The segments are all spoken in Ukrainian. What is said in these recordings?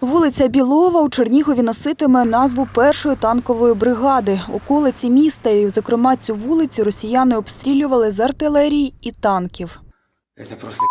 Вулиця Білова у Чернігові носитиме назву першої танкової бригади. Околиці міста і, зокрема, цю вулицю росіяни обстрілювали з артилерії і танків. Це просто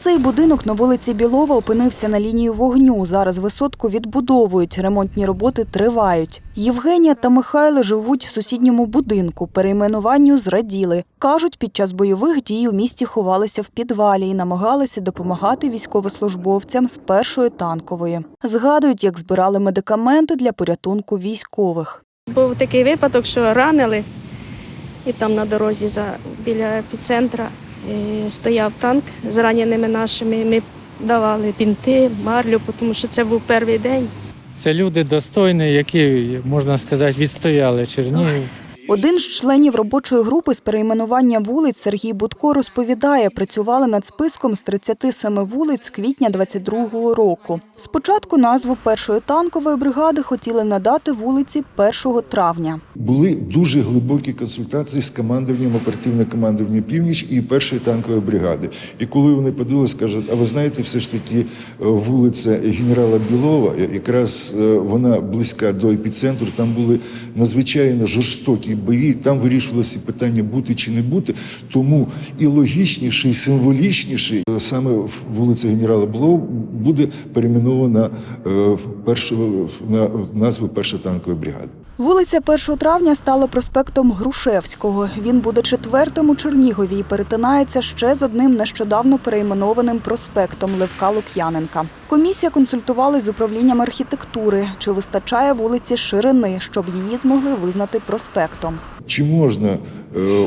Цей будинок на вулиці Білова опинився на лінії вогню. Зараз висотку відбудовують. Ремонтні роботи тривають. Євгенія та Михайло живуть в сусідньому будинку. Перейменуванню зраділи. Кажуть, під час бойових дій у місті ховалися в підвалі і намагалися допомагати військовослужбовцям з першої танкової. Згадують, як збирали медикаменти для порятунку військових. Був такий випадок, що ранили, і там на дорозі за, біля епіцентра стояв танк з раненими нашими. Ми давали бінти, марлю, тому що це був перший день. Це люди достойні, які, можна сказати, відстояли Чернігів. Один з членів робочої групи з перейменування вулиць Сергій Будко розповідає, працювали над списком з 37 вулиць з квітня 22-го року. Спочатку назву першої танкової бригади хотіли надати вулиці 1 травня. Були дуже глибокі консультації з командуванням оперативне командування Північ і першої танкової бригади. І коли вони подивилися, кажуть, а ви знаєте, все ж таки е, вулиця генерала Білова, якраз е, вона близька до епіцентру, там були надзвичайно жорстокі бої, там вирішувалося питання бути чи не бути. Тому і логічніше, і символічніше саме вулиця генерала Блоу буде перейменована е, першу на назву першої танкової бригади. Вулиця 1 травня стала проспектом Грушевського. Він буде четвертим у Чернігові і перетинається ще з одним нещодавно перейменованим проспектом Левка Лук'яненка. Комісія консультувалась з управлінням архітектури, чи вистачає вулиці ширини, щоб її змогли визнати проспектом. Чи можна е,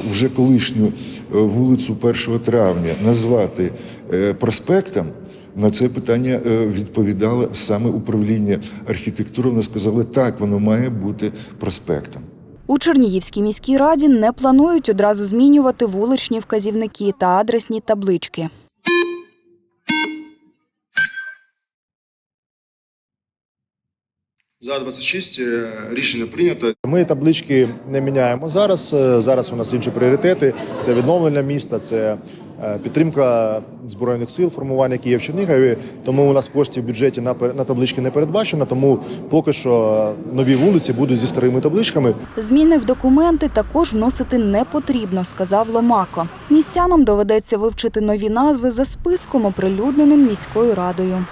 вже колишню е, вулицю 1 травня назвати е, проспектом? На це питання е, відповідало саме управління архітектури. Вони сказали, так, воно має бути проспектом. У Чернігівській міській раді не планують одразу змінювати вуличні вказівники та адресні таблички. За 26 е, рішення прийнято. Ми таблички не міняємо зараз. Е, Зараз у нас інші пріоритети: це відновлення міста, це е, підтримка збройних сил, формування Київ в Чернігові. Тому у нас коштів в бюджеті на на таблички не передбачено. Тому поки що нові вулиці будуть зі старими табличками. Зміни в документи також вносити не потрібно, сказав Ломако. Містянам доведеться вивчити нові назви за списком, оприлюдненим міською радою.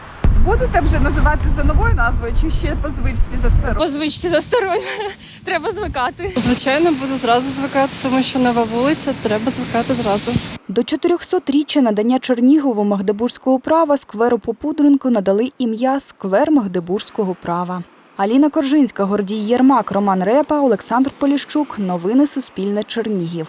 Будете вже називати за новою назвою чи ще по звичці за старою? По звичці за старою треба звикати. Звичайно, буду зразу звикати, тому що нова вулиця, треба звикати зразу. До 400-річчя надання Чернігову Магдебурзького права скверу Попудренко надали ім'я Сквер Магдебурзького права. Аліна Коржинська, Гордій Єрмак, Роман Репа, Олександр Поліщук. Новини Суспільне Чернігів.